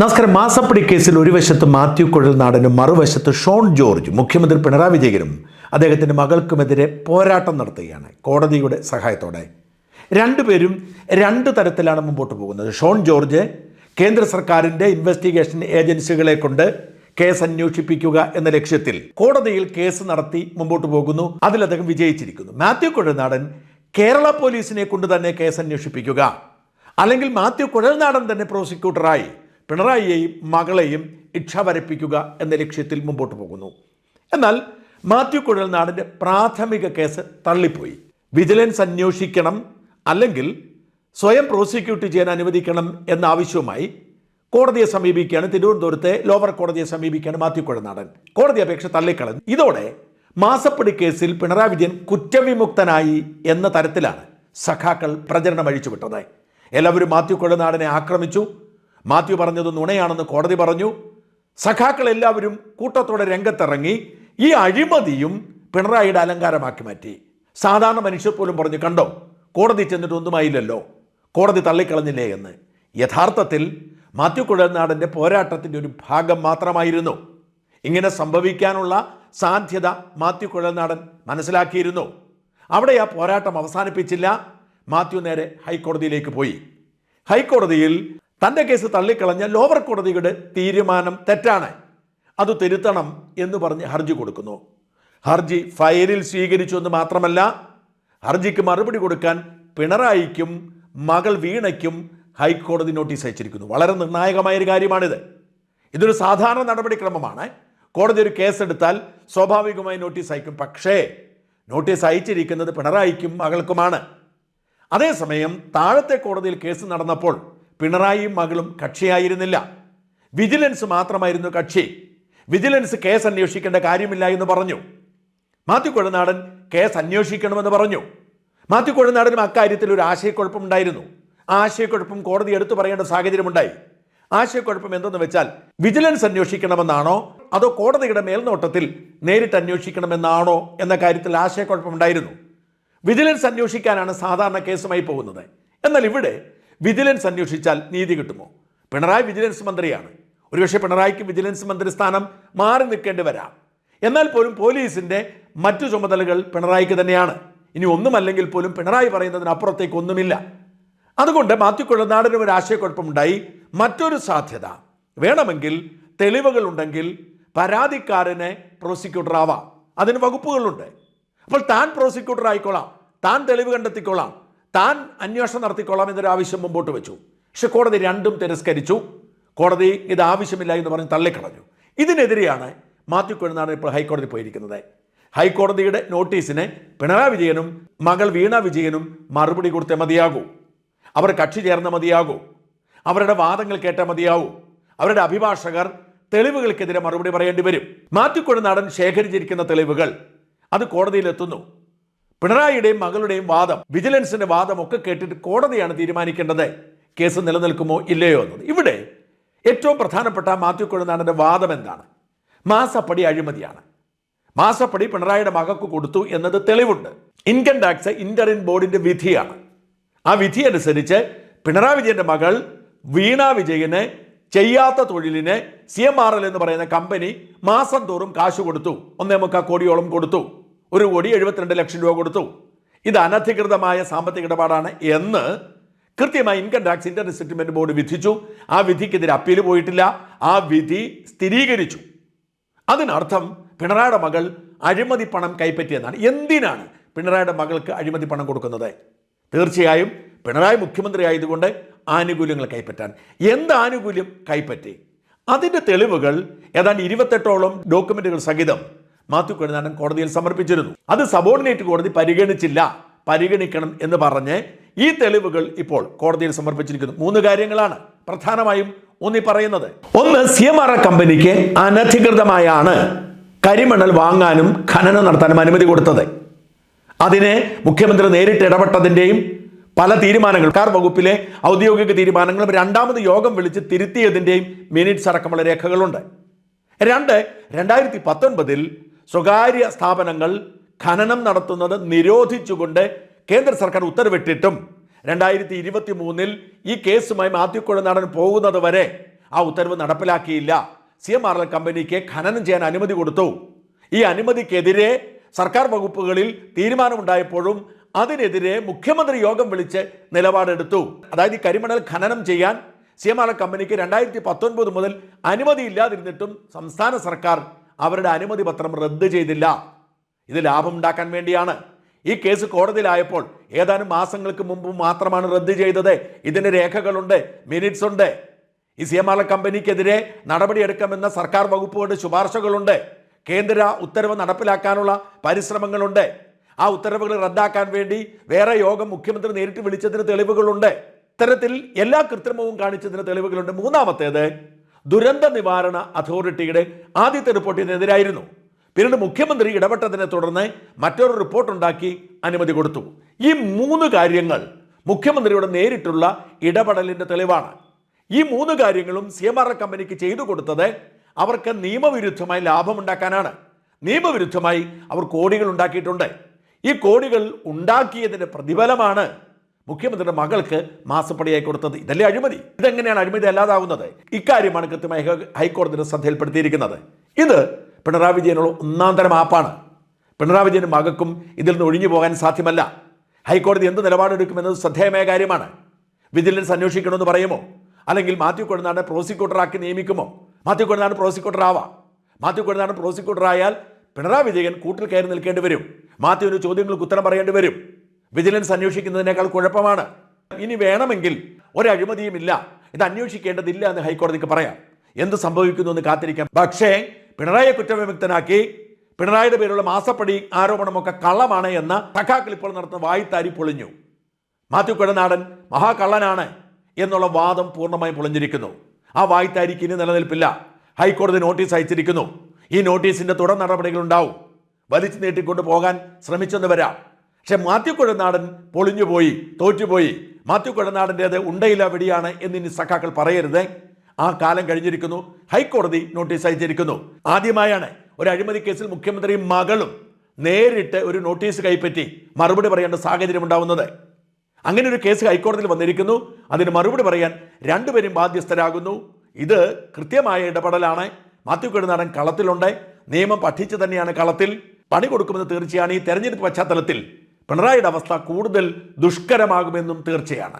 നമസ്കാരം. മാസപ്പടി കേസിൽ ഒരു വശത്ത് മാത്യു കുഴൽനാടനും മറുവശത്ത് ഷോൺ ജോർജ് മുഖ്യമന്ത്രി പിണറായി വിജയനും അദ്ദേഹത്തിന്റെ മകൾക്കുമെതിരെ പോരാട്ടം നടത്തുകയാണ്. കോടതിയുടെ സഹായത്തോടെ. രണ്ടുപേരും രണ്ട് തരത്തിലാണ് മുമ്പോട്ട് പോകുന്നത്. ഷോൺ ജോർജ് കേന്ദ്ര സർക്കാരിന്റെ ഇൻവെസ്റ്റിഗേഷൻ ഏജൻസികളെ കൊണ്ട് കേസ് അന്വേഷിപ്പിക്കുക എന്ന ലക്ഷ്യത്തിൽ കോടതിയിൽ കേസ് നടത്തി മുമ്പോട്ട് പോകുന്നു. അതിൽ അദ്ദേഹം വിജയിച്ചിരിക്കുന്നു. മാത്യു കുഴൽനാടൻ കേരള പോലീസിനെ കൊണ്ട് തന്നെ കേസ് അന്വേഷിപ്പിക്കുക. അല്ലെങ്കിൽ മാത്യു കുഴൽനാടൻ തന്നെ പ്രോസിക്യൂട്ടറായി പിണറായിയെയും മകളെയും ഇച്ഛ വരപ്പിക്കുക എന്ന ലക്ഷ്യത്തിൽ മുമ്പോട്ട് പോകുന്നു. എന്നാൽ മാത്യു കുഴൽനാടിന്റെ പ്രാഥമിക കേസ് തള്ളിപ്പോയി. വിജിലൻസ് അന്വേഷിക്കണം അല്ലെങ്കിൽ സ്വയം പ്രോസിക്യൂട്ട് ചെയ്യാൻ അനുവദിക്കണം എന്ന ആവശ്യവുമായി കോടതിയെ സമീപിക്കുകയാണ് തിരുവനന്തപുരത്തെ ലോവർ കോടതിയെ സമീപിക്കുകയാണ് മാത്യു കുഴൽനാടൻ. കോടതി അപേക്ഷ തള്ളിക്കളഞ്ഞു. ഇതോടെ മാസപ്പടി കേസിൽ പിണറായി വിജയൻ കുറ്റവിമുക്തനായി എന്ന തരത്തിലാണ് സഖാക്കൾ പ്രചരണം അഴിച്ചുവിട്ടത്. എല്ലാവരും മാത്യു കുഴൽനാടനെ ആക്രമിച്ചു. മാത്യു പറഞ്ഞത് നുണയാണെന്ന് കോടതി പറഞ്ഞു. സഖാക്കൾ എല്ലാവരും കൂട്ടത്തോടെ രംഗത്തിറങ്ങി ഈ അഴിമതിയും പിണറായിയുടെ അലങ്കാരമാക്കി മാറ്റി. സാധാരണ മനുഷ്യർ പോലും പറഞ്ഞു കണ്ടോ കോടതി ചെന്നിട്ട് ഒന്നുമായില്ലല്ലോ. കോടതി തള്ളിക്കളഞ്ഞില്ലേ എന്ന്. യഥാർത്ഥത്തിൽ മാത്യു കുഴൽനാടന്റെ പോരാട്ടത്തിന്റെ ഒരു ഭാഗം മാത്രമായിരുന്നു. ഇങ്ങനെ സംഭവിക്കാനുള്ള സാധ്യത മാത്യു കുഴൽനാടൻ മനസ്സിലാക്കിയിരുന്നു. അവിടെ ആ പോരാട്ടം അവസാനിപ്പിച്ചില്ല. മാത്യു നേരെ ഹൈക്കോടതിയിലേക്ക് പോയി. ഹൈക്കോടതിയിൽ തന്റെ കേസ് തള്ളിക്കളഞ്ഞ ലോവർ കോടതിയുടെ തീരുമാനം തെറ്റാണ്. അത് തിരുത്തണം എന്ന് പറഞ്ഞ് ഹർജി കൊടുക്കുന്നു. ഹർജി ഫയലിൽ സ്വീകരിച്ചു എന്ന് മാത്രമല്ല ഹർജിക്ക് മറുപടി കൊടുക്കാൻ പിണറായിക്കും മകൾ വീണയ്ക്കും ഹൈക്കോടതി നോട്ടീസ് അയച്ചിരിക്കുന്നു. വളരെ നിർണായകമായ ഒരു കാര്യമാണിത്. ഇതൊരു സാധാരണ നടപടിക്രമമാണ്. കോടതി ഒരു കേസെടുത്താൽ സ്വാഭാവികമായി നോട്ടീസ് അയക്കും. പക്ഷേ നോട്ടീസ് അയച്ചിരിക്കുന്നത് പിണറായിക്കും മകൾക്കുമാണ്. അതേസമയം താഴത്തെ കോടതിയിൽ കേസ് നടന്നപ്പോൾ പിണറായിയും മകളും കക്ഷിയായിരുന്നില്ല. വിജിലൻസ് മാത്രമായിരുന്നു കക്ഷി. വിജിലൻസ് കേസ് അന്വേഷിക്കേണ്ട കാര്യമില്ല എന്ന് പറഞ്ഞു. മാത്യു കൊഴുനാടൻ കേസ് അന്വേഷിക്കണമെന്ന് പറഞ്ഞു. മാത്യു കൊഴുനാടനും അക്കാര്യത്തിൽ ഒരു ആശയക്കുഴപ്പമുണ്ടായിരുന്നു. ആശയക്കുഴപ്പം കോടതി എടുത്തു പറയേണ്ട സാഹചര്യമുണ്ടായി. ആശയക്കുഴപ്പം എന്തെന്ന് വെച്ചാൽ വിജിലൻസ് അന്വേഷിക്കണമെന്നാണോ അതോ കോടതിയുടെ മേൽനോട്ടത്തിൽ നേരിട്ട് അന്വേഷിക്കണമെന്നാണോ എന്ന കാര്യത്തിൽ ആശയക്കുഴപ്പമുണ്ടായിരുന്നു. വിജിലൻസ് അന്വേഷിക്കാനാണ് സാധാരണ കേസുമായി പോകുന്നത്. എന്നാൽ ഇവിടെ വിജിലൻസ് അന്വേഷിച്ചാൽ നീതി കിട്ടുമോ? പിണറായി വിജിലൻസ് മന്ത്രിയാണ്. ഒരുപക്ഷെ പിണറായിക്ക് വിജിലൻസ് മന്ത്രി സ്ഥാനം മാറി നിൽക്കേണ്ടി വരാം. എന്നാൽ പോലും പോലീസിന്റെ മറ്റു ചുമതലകൾ പിണറായിക്ക് തന്നെയാണ്. ഇനി ഒന്നുമല്ലെങ്കിൽ പോലും പിണറായി പറയുന്നതിനപ്പുറത്തേക്ക് ഒന്നുമില്ല. അതുകൊണ്ട് മാത്യു കൊള്ളനാടിന് ഒരു ആശയക്കുഴപ്പമുണ്ടായി. മറ്റൊരു സാധ്യത. വേണമെങ്കിൽ തെളിവുകൾ ഉണ്ടെങ്കിൽ പരാതിക്കാരനെ പ്രോസിക്യൂട്ടർ ആവാം. അതിന് വകുപ്പുകളുണ്ട്. അപ്പോൾ താൻ പ്രോസിക്യൂട്ടർ ആയിക്കോളാം താൻ തെളിവ് കണ്ടെത്തിക്കോളാം താൻ അന്വേഷണം നടത്തിക്കൊള്ളാം എന്നൊരു ആവശ്യം മുമ്പോട്ട് വെച്ചു. പക്ഷെ കോടതി രണ്ടും തിരസ്കരിച്ചു. കോടതി ഇത് ആവശ്യമില്ല എന്ന് പറഞ്ഞ് തള്ളിക്കളഞ്ഞു. ഇതിനെതിരെയാണ് മാത്യു കുഴനാടൻ ഇപ്പോൾ ഹൈക്കോടതി പോയിരിക്കുന്നത്. ഹൈക്കോടതിയുടെ നോട്ടീസിന് പിണറായി വിജയനും മകൾ വീണ വിജയനും മറുപടി കൊടുത്തേ മതിയാകൂ. അവർ കക്ഷി ചേർന്ന മതിയാകൂ. അവരുടെ വാദങ്ങൾ കേട്ട മതിയാവൂ അവരുടെ അഭിഭാഷകർ തെളിവുകൾക്കെതിരെ മറുപടി പറയേണ്ടി വരും. മാത്യു കൊഴുന്നാടൻ ശേഖരിച്ചിരിക്കുന്ന തെളിവുകൾ അത് കോടതിയിലെത്തുന്നു പിണറായിയുടെയും മകളുടെയും വാദം വിജിലൻസിന്റെ വാദം ഒക്കെ കേട്ടിട്ട് കോടതിയാണ് തീരുമാനിക്കേണ്ടത്. കേസ് നിലനിൽക്കുമോ ഇല്ലയോ എന്നത്. ഇവിടെ ഏറ്റവും പ്രധാനപ്പെട്ട മാത്യു കുഴനാടന്റെ വാദം എന്താണ്? മാസപ്പടി അഴിമതിയാണ്. മാസപ്പടി പിണറായിയുടെ മകക്ക് കൊടുത്തു എന്നത് തെളിവുണ്ട്. ഇൻകം ടാക്സ് ഇന്ററിൻ ബോർഡിന്റെ വിധിയാണ്. ആ വിധി അനുസരിച്ച് പിണറായി വിജയന്റെ മകൾ വീണ വിജയന് ചെയ്യാത്ത തൊഴിലിന് സി എം ആർ എൽ എന്ന് പറയുന്ന കമ്പനി മാസം തോറും കാശ് കൊടുത്തു. ഒന്നേ മുക്കാൽ കോടിയോളം കൊടുത്തു. ഒരു കോടി എഴുപത്തിരണ്ട് ലക്ഷം രൂപ കൊടുത്തു. ഇത് അനധികൃതമായ സാമ്പത്തിക ഇടപാടാണ് എന്ന് കൃത്യമായി income tax inter settlement board വിധിച്ചു. ആ വിധിക്കെതിരെ അപ്പീൽ പോയിട്ടില്ല. ആ വിധി സ്ഥിരീകരിച്ചു. അതിനർത്ഥം പിണറായിയുടെ മകൾ അഴിമതി പണം കൈപ്പറ്റിയെന്നാണ്. എന്തിനാണ് പിണറായിയുടെ മകൾക്ക് അഴിമതി പണം കൊടുക്കുന്നത്? തീർച്ചയായും പിണറായി മുഖ്യമന്ത്രി ആയതുകൊണ്ട് ആനുകൂല്യങ്ങൾ കൈപ്പറ്റാൻ. എന്ത് ആനുകൂല്യം കൈപ്പറ്റി? അതിന്റെ തെളിവുകൾ ഏതാണ്ട് ഇരുപത്തെട്ടോളം ഡോക്യുമെന്റുകൾ സഹിതം മാത്യു കുഴനാടൻ കോടതിയിൽ സമർപ്പിച്ചിരുന്നു. അത് സബോർഡിനേറ്റ് കോടതി പരിഗണിച്ചില്ല. പരിഗണിക്കണം എന്ന് പറഞ്ഞ് ഈ തെളിവുകൾ ഇപ്പോൾ കോടതിയിൽ സമർപ്പിച്ചിരിക്കുന്നു. മൂന്ന് കാര്യങ്ങളാണ് പ്രധാനമായും ഒന്നി പറയുന്നത്. ഒന്ന് സി എം ആർ കമ്പനിക്ക് അനധികൃതമായാണ് കരിമണൽ വാങ്ങാനും ഖനനം നടത്താനും അനുമതി കൊടുത്തത്. അതിനെ മുഖ്യമന്ത്രി നേരിട്ട് ഇടപെട്ടതിന്റെയും പല തീരുമാനങ്ങൾ കാർ വകുപ്പിലെ ഔദ്യോഗിക തീരുമാനങ്ങളും രണ്ടാമത് യോഗം വിളിച്ച് തിരുത്തിയതിന്റെയും മിനിറ്റ്സ് അടക്കമുള്ള രേഖകളുണ്ട്. രണ്ട് രണ്ടായിരത്തി പത്തൊൻപതിൽ സ്വകാര്യ സ്ഥാപനങ്ങൾ ഖനനം നടത്തുന്നത് നിരോധിച്ചുകൊണ്ട് കേന്ദ്ര സർക്കാർ ഉത്തരവിട്ടിട്ടും രണ്ടായിരത്തി ഇരുപത്തി മൂന്നിൽ ഈ കേസുമായി മാത്യുക്കുഴ നടൻ പോകുന്നത് വരെ ആ ഉത്തരവ് നടപ്പിലാക്കിയില്ല. സി എം ആർ എൽ കമ്പനിക്ക് ഖനനം ചെയ്യാൻ അനുമതി കൊടുത്തു. ഈ അനുമതിക്കെതിരെ സർക്കാർ വകുപ്പുകളിൽ തീരുമാനമുണ്ടായപ്പോഴും അതിനെതിരെ മുഖ്യമന്ത്രി യോഗം വിളിച്ച് നിലപാടെടുത്തു. അതായത് ഈ കരിമണൽ ഖനനം ചെയ്യാൻ സി എം ആർ എൽ കമ്പനിക്ക് രണ്ടായിരത്തി പത്തൊൻപത് മുതൽ അനുമതിയില്ലാതിരുന്നിട്ടും സംസ്ഥാന സർക്കാർ അവരുടെ അനുമതി പത്രം റദ്ദ് ചെയ്തില്ല. ഇത് ലാഭം ഉണ്ടാക്കാൻ വേണ്ടിയാണ്. ഈ കേസ് കോടതിയിലായപ്പോൾ ഏതാനും മാസങ്ങൾക്ക് മുമ്പ് മാത്രമാണ് റദ്ദ് ചെയ്തത്. ഇതിന് രേഖകളുണ്ട് മിനിറ്റ്സ് ഉണ്ട്. ഈ സി എം ആർ കമ്പനിക്കെതിരെ നടപടിയെടുക്കാമെന്ന സർക്കാർ വകുപ്പുകളുടെ ശുപാർശകളുണ്ട്. കേന്ദ്ര ഉത്തരവ് നടപ്പിലാക്കാനുള്ള പരിശ്രമങ്ങളുണ്ട്. ആ ഉത്തരവുകൾ റദ്ദാക്കാൻ വേണ്ടി വേറെ യോഗം മുഖ്യമന്ത്രി നേരിട്ട് വിളിച്ചതിന് തെളിവുകളുണ്ട്. ഇത്തരത്തിൽ എല്ലാ കൃത്രിമവും കാണിച്ചതിന് തെളിവുകളുണ്ട്. മൂന്നാമത്തേത് ദുരന്ത നിവാരണ അതോറിറ്റിയുടെ ആദ്യത്തെ റിപ്പോർട്ടിനെതിരായിരുന്നു പിന്നീട് മുഖ്യമന്ത്രി ഇടപെട്ടതിനെ തുടർന്ന് മറ്റൊരു റിപ്പോർട്ട് ഉണ്ടാക്കി അനുമതി കൊടുത്തു. ഈ മൂന്ന് കാര്യങ്ങൾ മുഖ്യമന്ത്രിയുടെ നേരിട്ടുള്ള ഇടപെടലിന്റെ തെളിവാണ്. ഈ മൂന്ന് കാര്യങ്ങളും സി എം ആർ കമ്പനിക്ക് ചെയ്തു കൊടുത്തത് അവർക്ക് നിയമവിരുദ്ധമായി ലാഭമുണ്ടാക്കാനാണ്. നിയമവിരുദ്ധമായി അവർ കോടികൾ ഉണ്ടാക്കിയിട്ടുണ്ട്. ഈ കോടികൾ ഉണ്ടാക്കിയതിന്റെ പ്രതിഫലമാണ് മുഖ്യമന്ത്രിയുടെ മകൾക്ക് മാസപ്പടിയായി കൊടുത്തത്. ഇതല്ലേ അഴിമതി? ഇതെങ്ങനെയാണ് അഴിമതി അല്ലാതാകുന്നത് ഇക്കാര്യമാണ് കൃത്യമായി ഹൈക്കോടതിയുടെ ശ്രദ്ധയിൽപ്പെടുത്തിയിരിക്കുന്നത്. ഇത് പിണറായി വിജയനുള്ള ഒന്നാം തരം ആപ്പാണ്. പിണറായി വിജയന്റെ മകക്കും ഇതിൽ നിന്ന് ഒഴിഞ്ഞു പോകാൻ സാധ്യമല്ല. ഹൈക്കോടതി എന്ത് നിലപാടെടുക്കുമെന്നത് ശ്രദ്ധേയമായ കാര്യമാണ്. വിജിലൻസ് അന്വേഷിക്കണമെന്ന് പറയുമോ? അല്ലെങ്കിൽ മാത്യു കൊഴുന്നാണ് പ്രോസിക്യൂട്ടറാക്കി നിയമിക്കുമോ? മാത്യു കൊഴുന്നാണ് പ്രോസിക്യൂട്ടർ ആവാം മാത്യു കൊഴുന്നാണ് പ്രോസിക്യൂട്ടർ ആയാൽ പിണറായി വിജയൻ കൂട്ടിൽ കയറി നിൽക്കേണ്ടി വരും. മാത്യുവിന് ചോദ്യങ്ങൾക്ക് ഉത്തരം പറയേണ്ടി വരും. വിജിലൻസ് അന്വേഷിക്കുന്നതിനേക്കാൾ കുഴപ്പമാണ്. ഇനി വേണമെങ്കിൽ ഒരഴിമതിയുമില്ല. ഇത് അന്വേഷിക്കേണ്ടതില്ല എന്ന് ഹൈക്കോടതിക്ക് പറയാം. എന്ത് സംഭവിക്കുന്നു എന്ന് കാത്തിരിക്കാം. പക്ഷേ പിണറായിയെ കുറ്റവിമുക്തനാക്കി പിണറായിയുടെ പേരുള്ള മാസപ്പടി ആരോപണമൊക്കെ കള്ളമാണ് എന്ന തക്കാക്കിൽ ഇപ്പോൾ നടത്തുന്ന വായിത്താരി പൊളിഞ്ഞു. മാത്യു കുഴനാടൻ മഹാകള്ളനാണ് എന്നുള്ള വാദം പൂർണമായും പൊളിഞ്ഞിരിക്കുന്നു. ആ വായ്ത്താരിക്ക് ഇനി നിലനിൽപ്പില്ല. ഹൈക്കോടതി നോട്ടീസ് അയച്ചിരിക്കുന്നു. ഈ നോട്ടീസിന്റെ തുടർ നടപടികൾ ഉണ്ടാവും വലിച്ചു നീട്ടിക്കൊണ്ട് പോകാൻ ശ്രമിച്ചെന്ന് വരാം. പക്ഷെ മാത്യു കുഴനാടൻ പൊളിഞ്ഞുപോയി തോറ്റുപോയി. മാത്യു കുഴനാടന്റേത് ഉണ്ടയില്ല വെടിയാണ് എന്നിനി സഖാക്കൾ പറയരുത്. ആ കാലം കഴിഞ്ഞിരിക്കുന്നു. ഹൈക്കോടതി നോട്ടീസ് അയച്ചിരിക്കുന്നു. ആദ്യമായാണ് ഒരു അഴിമതി കേസിൽ മുഖ്യമന്ത്രിയും മകളും നേരിട്ട് ഒരു നോട്ടീസ് കൈപ്പറ്റി മറുപടി പറയേണ്ട സാഹചര്യം ഉണ്ടാവുന്നത്. അങ്ങനെ ഒരു കേസ് ഹൈക്കോടതിയിൽ വന്നിരിക്കുന്നു. അതിന് മറുപടി പറയാൻ രണ്ടുപേരും ബാധ്യസ്ഥരാകുന്നു. ഇത് കൃത്യമായ ഇടപെടലാണ്. മാത്യു കെടുനാടൻ കളത്തിലുണ്ട്. നിയമം പഠിച്ചു തന്നെയാണ് കളത്തിൽ. പണി കൊടുക്കുമെന്ന് തീർച്ചയാണ്. ഈ തെരഞ്ഞെടുപ്പ് പശ്ചാത്തലത്തിൽ പിണറായിയുടെ അവസ്ഥ കൂടുതൽ ദുഷ്കരമാകുമെന്നും തീർച്ചയാണ്.